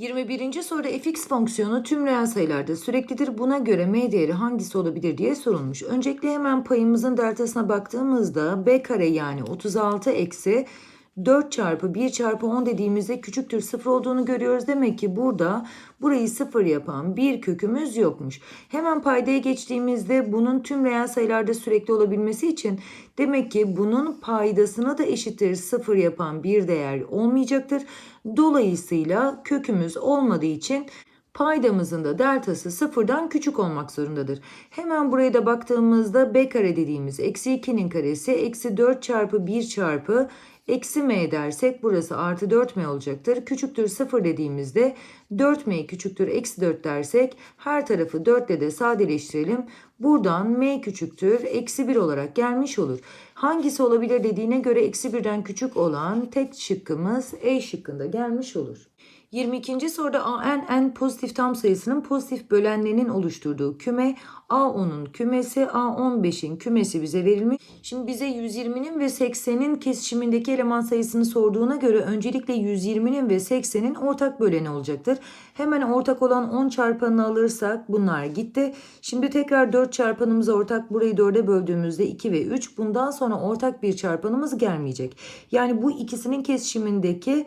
21. soruda fx fonksiyonu tüm reel sayılarda süreklidir. Buna göre m değeri hangisi olabilir diye sorulmuş. Öncelikle hemen payımızın deltasına baktığımızda b kare yani 36 eksi 4 çarpı 1 çarpı 10 dediğimizde küçüktür 0 olduğunu görüyoruz. Demek ki burada burayı 0 yapan bir kökümüz yokmuş. Hemen paydaya geçtiğimizde bunun tüm reel sayılarda sürekli olabilmesi için demek ki bunun paydasına da eşittir 0 yapan bir değer olmayacaktır. Dolayısıyla kökümüz olmadığı için paydamızın da deltası sıfırdan küçük olmak zorundadır. Hemen buraya da baktığımızda b kare dediğimiz eksi 2'nin karesi eksi 4 çarpı 1 çarpı eksi m dersek burası artı 4m olacaktır. Küçüktür 0 dediğimizde 4m küçüktür eksi 4 dersek her tarafı 4 ile de sadeleştirelim. Buradan m küçüktür eksi 1 olarak gelmiş olur. Hangisi olabilir dediğine göre eksi 1'den küçük olan tek şıkkımız E şıkkında gelmiş olur. 22. soruda AN en pozitif tam sayısının pozitif bölenlerinin oluşturduğu küme A10'un kümesi A15'in kümesi bize verilmiş. Şimdi bize 120'nin ve 80'in kesişimindeki eleman sayısını sorduğuna göre öncelikle 120'nin ve 80'in ortak böleni olacaktır. Hemen ortak olan 10 çarpanını alırsak bunlar gitti. Şimdi tekrar 4 çarpanımız ortak burayı 4'e böldüğümüzde 2 ve 3 bundan sonra ortak bir çarpanımız gelmeyecek. Yani bu ikisinin kesişimindeki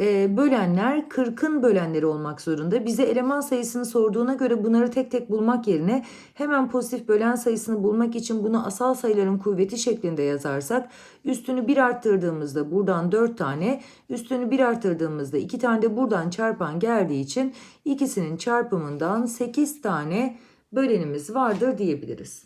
e, bölenler 40'ın bölenleri olmak zorunda. Bize eleman sayısını sorduğuna göre bunları tek tek bulmak yerine hemen pozitif bölen sayısını bulmak için bunu asal sayıların kuvveti şeklinde yazarsak üstünü 1 arttırdığımızda buradan 4 tane üstünü 1 arttırdığımızda 2 tane de buradan çarpan geldiği için ikisinin çarpımından 8 tane bölenimiz vardır diyebiliriz.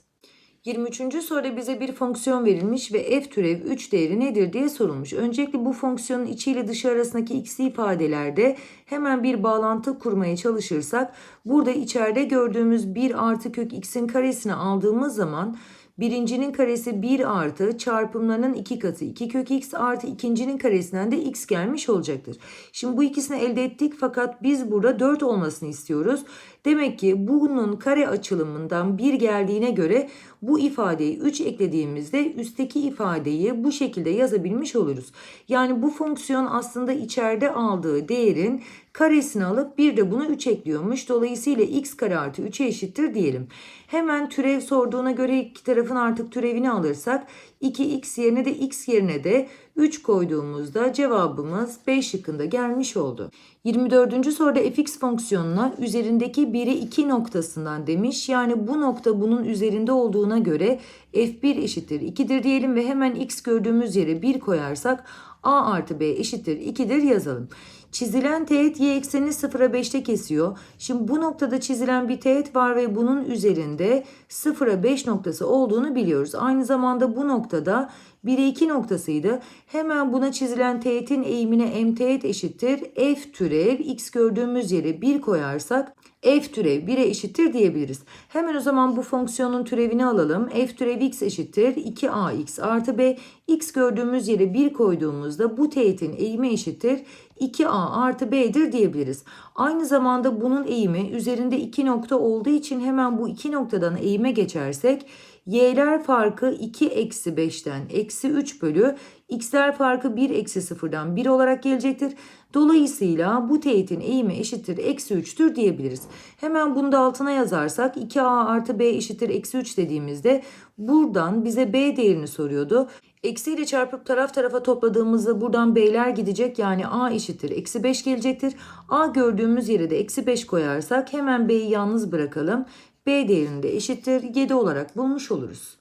23. soruda bize bir fonksiyon verilmiş ve f türev 3 değeri nedir diye sorulmuş. Öncelikle bu fonksiyonun içi ile dışı arasındaki x ifadelerde hemen bir bağlantı kurmaya çalışırsak burada içeride gördüğümüz 1 artı kök x'in karesini aldığımız zaman Birincinin karesi 1 artı çarpımlarının 2 katı 2 kök x artı ikincinin karesinden de x gelmiş olacaktır. Şimdi bu ikisini elde ettik fakat biz burada 4 olmasını istiyoruz. Demek ki bunun kare açılımından 1 geldiğine göre bu ifadeyi 3 eklediğimizde üstteki ifadeyi bu şekilde yazabilmiş oluruz. Yani bu fonksiyon aslında içeride aldığı değerin karesini alıp bir de bunu 3 ekliyormuş. Dolayısıyla x kare artı 3'e eşittir diyelim. Hemen türev sorduğuna göre iki tarafın artık türevini alırsak 2x yerine de x yerine de 3 koyduğumuzda cevabımız B şıkkında gelmiş oldu. 24. soruda fx fonksiyonuna üzerindeki 1'i 2 noktasından demiş. Yani bu nokta bunun üzerinde olduğuna göre f1 eşittir 2'dir diyelim ve hemen x gördüğümüz yere 1 koyarsak a artı b eşittir 2'dir yazalım. Çizilen teğet y eksenini 0'a 5'te kesiyor. Şimdi bu noktada çizilen bir teğet var ve bunun üzerinde 0'a 5 noktası olduğunu biliyoruz. Aynı zamanda bu noktada 1'e 2 noktasıydı. Hemen buna çizilen teğetin eğimine m teğet eşittir. f türev x gördüğümüz yere 1 koyarsak f türev 1'e eşittir diyebiliriz. Hemen o zaman bu fonksiyonun türevini alalım. f türev x eşittir 2ax artı b. x gördüğümüz yere 1 koyduğumuzda bu teğetin eğimi eşittir 2a artı b'dir diyebiliriz. Aynı zamanda bunun eğimi üzerinde 2 nokta olduğu için hemen bu 2 noktadan eğime geçersek y'ler farkı 2 eksi 5'ten eksi 3 bölü x'ler farkı 1 eksi 0'dan 1 olarak gelecektir. Dolayısıyla bu teğetin eğimi eşittir eksi 3'tür diyebiliriz. Hemen bunu da altına yazarsak 2a artı b eşittir eksi 3 dediğimizde buradan bize b değerini soruyordu. Eksi ile çarpıp taraf tarafa topladığımızda buradan b'ler gidecek yani a eşittir eksi 5 gelecektir. a gördüğümüz yere de eksi 5 koyarsak hemen b'yi yalnız bırakalım. b değerini de eşittir 7 olarak bulmuş oluruz.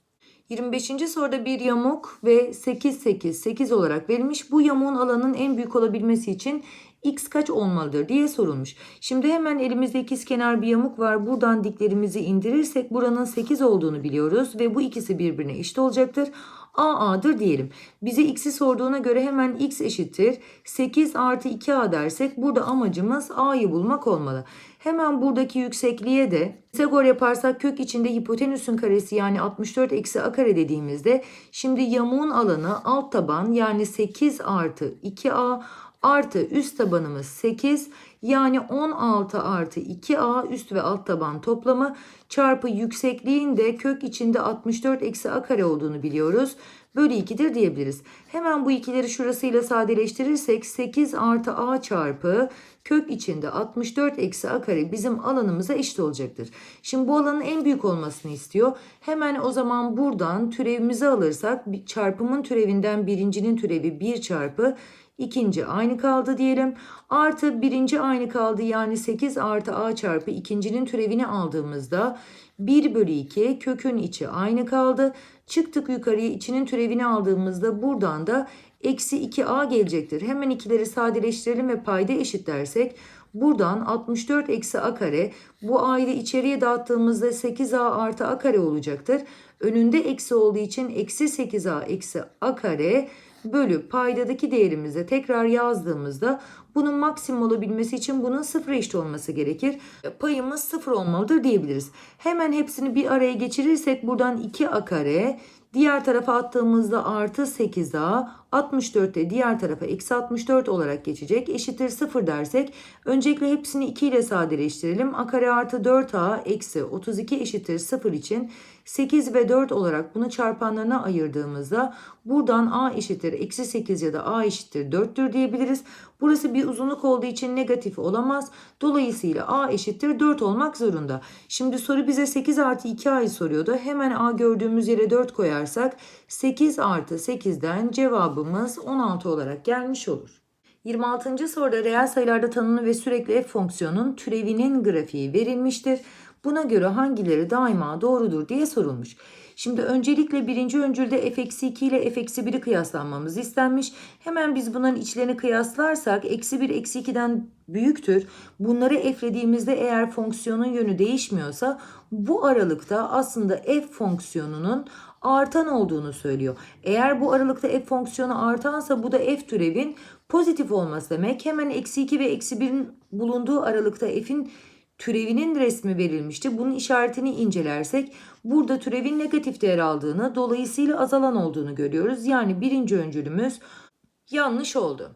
25. soruda bir yamuk ve 8 8 8 olarak verilmiş. Bu yamuğun alanının en büyük olabilmesi için x kaç olmalıdır diye sorulmuş. Şimdi hemen elimizde ikizkenar bir yamuk var. Buradan diklerimizi indirirsek buranın 8 olduğunu biliyoruz ve bu ikisi birbirine eşit olacaktır. A A'dır diyelim. Bize x'i sorduğuna göre hemen x eşittir. 8 artı 2A dersek burada amacımız A'yı bulmak olmalı. Hemen buradaki yüksekliğe de Pisagor yaparsak kök içinde hipotenüsün karesi yani 64 eksi a kare dediğimizde şimdi yamuğun alanı alt taban yani 8 artı 2a artı üst tabanımız 8 yani 16 artı 2a üst ve alt taban toplamı çarpı yüksekliğin de kök içinde 64 eksi a kare olduğunu biliyoruz. Bölü 2'dir diyebiliriz. Hemen bu ikileri şurasıyla sadeleştirirsek 8 artı a çarpı kök içinde 64 eksi a kare bizim alanımıza eşit olacaktır. Şimdi bu alanın en büyük olmasını istiyor. Hemen o zaman buradan türevimizi alırsak çarpımın türevinden birincinin türevi 1 çarpı ikinci aynı kaldı diyelim. Artı birinci aynı kaldı yani 8 artı a çarpı ikincinin türevini aldığımızda 1 bölü 2 kökün içi aynı kaldı. Çıktık yukarıya içinin türevini aldığımızda buradan da eksi 2a gelecektir. Hemen ikileri sadeleştirelim ve payda eşitlersek buradan 64 eksi a kare bu a'yı içeriye dağıttığımızda 8a artı a kare olacaktır. Önünde eksi olduğu için eksi 8a eksi a kare bölü paydadaki değerimize tekrar yazdığımızda bunun maksimum olabilmesi için bunun sıfır eşit olması gerekir. Payımız sıfır olmalıdır diyebiliriz. Hemen hepsini bir araya geçirirsek buradan 2a kare diğer tarafa attığımızda artı 8a 64 de diğer tarafa eksi 64 olarak geçecek. Eşittir 0 dersek öncelikle hepsini 2 ile sadeleştirelim. a kare artı 4a eksi 32 eşittir 0 için 8 ve 4 olarak bunu çarpanlarına ayırdığımızda buradan a eşittir eksi 8 ya da a eşittir 4'tür diyebiliriz. Burası bir uzunluk olduğu için negatif olamaz. Dolayısıyla a eşittir 4 olmak zorunda. Şimdi soru bize 8 artı 2a'yı soruyordu. Hemen a gördüğümüz yere 4 koyarsak 8 artı 8'den cevabımız 16 olarak gelmiş olur. 26. soruda reel sayılarda tanımlı ve sürekli f fonksiyonun türevinin grafiği verilmiştir. Buna göre hangileri daima doğrudur diye sorulmuş. Şimdi öncelikle birinci öncülde f-2 ile f-1'i kıyaslanmamız istenmiş. Hemen biz bunların içlerini kıyaslarsak eksi 1 eksi 2'den büyüktür. Bunları f'lediğimizde eğer fonksiyonun yönü değişmiyorsa bu aralıkta aslında f fonksiyonunun artan olduğunu söylüyor. Eğer bu aralıkta f fonksiyonu artansa bu da f türevin pozitif olması demek. Hemen eksi 2 ve eksi 1'in bulunduğu aralıkta f'in türevinin resmi verilmişti. Bunun işaretini incelersek burada türevin negatif değer aldığını dolayısıyla azalan olduğunu görüyoruz. Yani birinci öncülümüz yanlış oldu.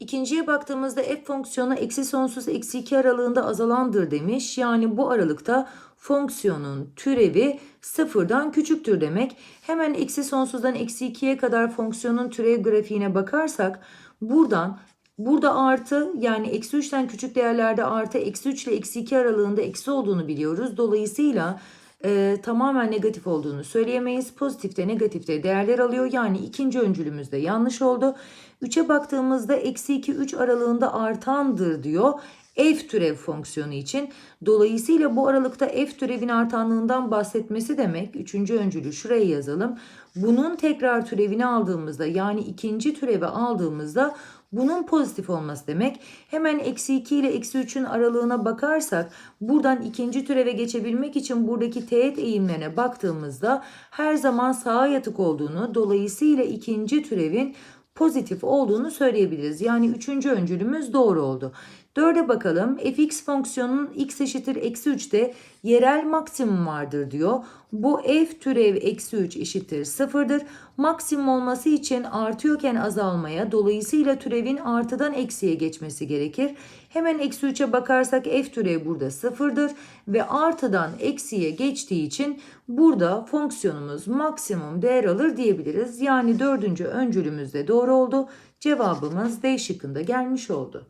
İkinciye baktığımızda f fonksiyonu eksi sonsuz eksi 2 aralığında azalandır demiş. Yani bu aralıkta fonksiyonun türevi sıfırdan küçüktür demek. Hemen eksi sonsuzdan eksi 2'ye kadar fonksiyonun türev grafiğine bakarsak buradan Burada artı yani eksi 3'ten küçük değerlerde artı eksi 3 ile eksi 2 aralığında eksi olduğunu biliyoruz. Dolayısıyla e, tamamen negatif olduğunu söyleyemeyiz. Pozitifte negatifte değerler alıyor. Yani ikinci öncülümüz de yanlış oldu. 3'e baktığımızda eksi 2 3 aralığında artandır diyor f türev fonksiyonu için. Dolayısıyla bu aralıkta f türevin artanlığından bahsetmesi demek. Üçüncü öncülü şuraya yazalım. Bunun tekrar türevini aldığımızda yani ikinci türevi aldığımızda bunun pozitif olması demek. Hemen eksi 2 ile eksi 3'ün aralığına bakarsak buradan ikinci türeve geçebilmek için buradaki teğet eğimlerine baktığımızda her zaman sağa yatık olduğunu dolayısıyla ikinci türevin pozitif olduğunu söyleyebiliriz. Yani üçüncü öncülümüz doğru oldu. Dörde bakalım. fx fonksiyonunun x eşittir eksi 3'te yerel maksimum vardır diyor. Bu f türev eksi 3 eşittir sıfırdır. Maksimum olması için artıyorken azalmaya dolayısıyla türevin artıdan eksiye geçmesi gerekir. Hemen eksi 3'e bakarsak f türev burada sıfırdır ve artıdan eksiye geçtiği için burada fonksiyonumuz maksimum değer alır diyebiliriz. Yani dördüncü öncülümüz de doğru oldu. Cevabımız D şıkkında gelmiş oldu.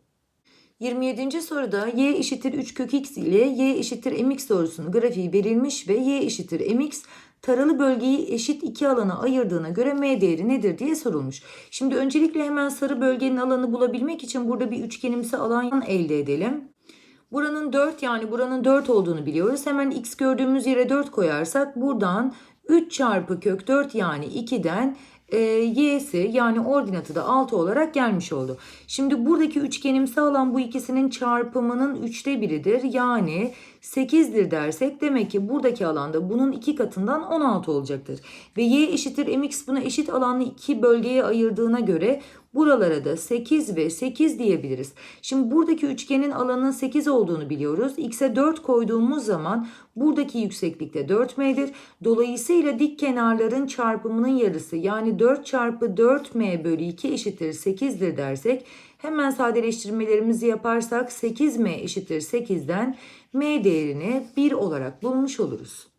27. soruda y eşittir 3 kök x ile y eşittir mx doğrusunun grafiği verilmiş ve y eşittir mx taralı bölgeyi eşit iki alana ayırdığına göre m değeri nedir diye sorulmuş. Şimdi öncelikle hemen sarı bölgenin alanı bulabilmek için burada bir üçgenimsi alan elde edelim. Buranın 4 yani buranın 4 olduğunu biliyoruz. Hemen x gördüğümüz yere 4 koyarsak buradan 3 çarpı kök 4 yani 2'den e, y'si yani ordinatı da 6 olarak gelmiş oldu. Şimdi buradaki üçgenimsi alan bu ikisinin çarpımının 3'te biridir. Yani 8'dir dersek demek ki buradaki alanda bunun iki katından 16 olacaktır. Ve y eşittir mx buna eşit alanlı iki bölgeye ayırdığına göre buralara da 8 ve 8 diyebiliriz. Şimdi buradaki üçgenin alanının 8 olduğunu biliyoruz. x'e 4 koyduğumuz zaman buradaki yükseklikte 4m'dir. Dolayısıyla dik kenarların çarpımının yarısı yani 4 çarpı 4m bölü 2 eşittir 8'dir dersek hemen sadeleştirmelerimizi yaparsak 8m eşittir 8'den m değerini 1 olarak bulmuş oluruz.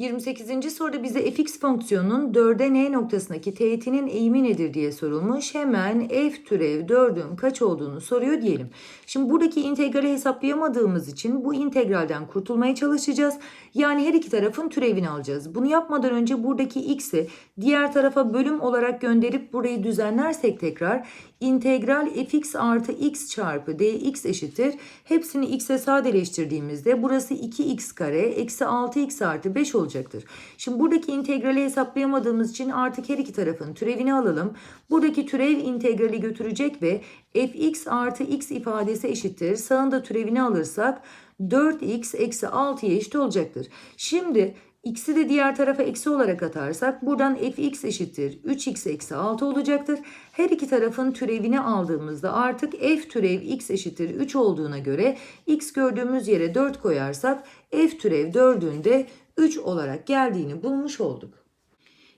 28. soruda bize fx fonksiyonunun 4'e n noktasındaki teğetinin eğimi nedir diye sorulmuş. Hemen f türev 4'ün kaç olduğunu soruyor diyelim. Şimdi buradaki integrali hesaplayamadığımız için bu integralden kurtulmaya çalışacağız. Yani her iki tarafın türevini alacağız. Bunu yapmadan önce buradaki x'i diğer tarafa bölüm olarak gönderip burayı düzenlersek tekrar integral fx artı x çarpı dx eşittir. Hepsini x'e sadeleştirdiğimizde burası 2x kare eksi 6x artı 5 olacaktır. Şimdi buradaki integrali hesaplayamadığımız için artık her iki tarafın türevini alalım. Buradaki türev integrali götürecek ve fx artı x ifadesi eşittir. Sağında türevini alırsak 4x eksi 6'ya eşit olacaktır. Şimdi x'i de diğer tarafa eksi olarak atarsak buradan fx eşittir 3x eksi 6 olacaktır. Her iki tarafın türevini aldığımızda artık f türev x eşittir 3 olduğuna göre x gördüğümüz yere 4 koyarsak f türev 4'ün de 3 olarak geldiğini bulmuş olduk.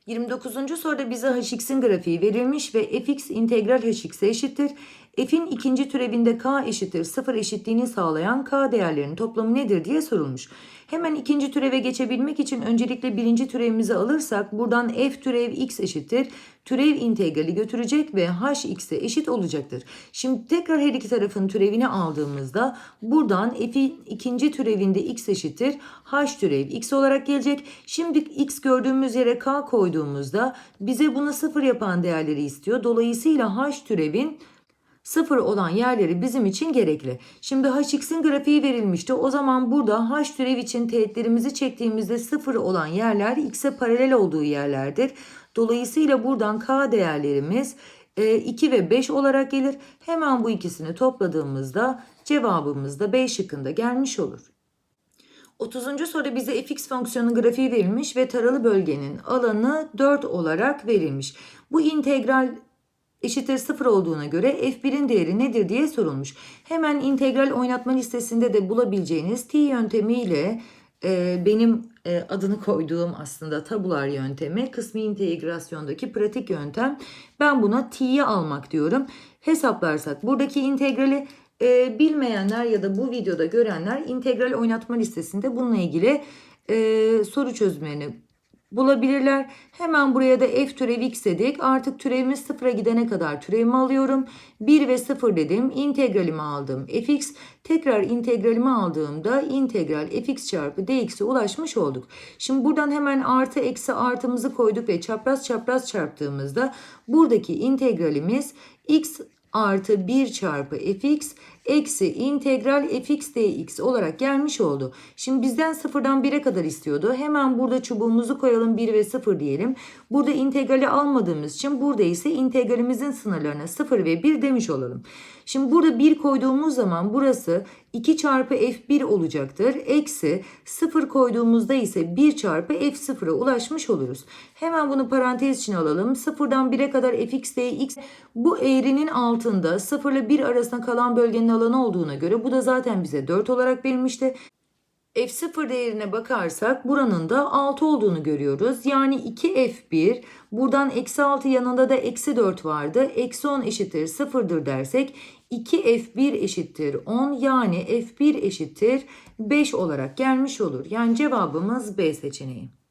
29. soruda bize hx'in grafiği verilmiş ve fx integral hx'e eşittir. F'in ikinci türevinde k eşittir 0 eşitliğini sağlayan k değerlerinin toplamı nedir diye sorulmuş. Hemen ikinci türeve geçebilmek için öncelikle birinci türevimizi alırsak buradan f türev x eşittir. Türev integrali götürecek ve hx'e eşit olacaktır. Şimdi tekrar her iki tarafın türevini aldığımızda buradan f'in ikinci türevinde x eşittir. h türev x olarak gelecek. Şimdi x gördüğümüz yere k koyduğumuzda bize bunu sıfır yapan değerleri istiyor. Dolayısıyla h türevin sıfır olan yerleri bizim için gerekli. Şimdi hx'in grafiği verilmişti. O zaman burada h türev için teğetlerimizi çektiğimizde sıfır olan yerler x'e paralel olduğu yerlerdir. Dolayısıyla buradan k değerlerimiz 2 ve 5 olarak gelir. Hemen bu ikisini topladığımızda cevabımız da B şıkkında gelmiş olur. 30. soruda bize fx fonksiyonun grafiği verilmiş ve taralı bölgenin alanı 4 olarak verilmiş. Bu integral eşittir 0 olduğuna göre f1'in değeri nedir diye sorulmuş. Hemen integral oynatma listesinde de bulabileceğiniz t yöntemiyle e, benim e, adını koyduğum aslında tabular yöntemi kısmi integrasyondaki pratik yöntem. Ben buna t'yi almak diyorum. Hesaplarsak buradaki integrali e, bilmeyenler ya da bu videoda görenler integral oynatma listesinde bununla ilgili e, soru çözümlerini bulabilirler. Hemen buraya da f türev x dedik. Artık türevimiz sıfıra gidene kadar türevimi alıyorum. 1 ve 0 dedim. İntegralimi aldım. fx tekrar integralimi aldığımda integral fx çarpı dx'e ulaşmış olduk. Şimdi buradan hemen artı eksi artımızı koyduk ve çapraz çapraz çarptığımızda buradaki integralimiz x artı 1 çarpı fx eksi integral fx dx olarak gelmiş oldu. Şimdi bizden sıfırdan 1'e kadar istiyordu. Hemen burada çubuğumuzu koyalım 1 ve 0 diyelim. Burada integrali almadığımız için burada ise integralimizin sınırlarına 0 ve 1 demiş olalım. Şimdi burada 1 koyduğumuz zaman burası 2 çarpı f1 olacaktır. Eksi 0 koyduğumuzda ise 1 çarpı f0'a ulaşmış oluruz. Hemen bunu parantez içine alalım. 0'dan 1'e kadar fx dx bu eğrinin altında 0 ile 1 arasında kalan bölgenin alanı olduğuna göre bu da zaten bize 4 olarak verilmişti. F0 değerine bakarsak buranın da 6 olduğunu görüyoruz. Yani 2F1 buradan eksi 6 yanında da eksi 4 vardı. Eksi 10 eşittir 0'dır dersek 2F1 eşittir 10 yani F1 eşittir 5 olarak gelmiş olur. Yani cevabımız B seçeneği.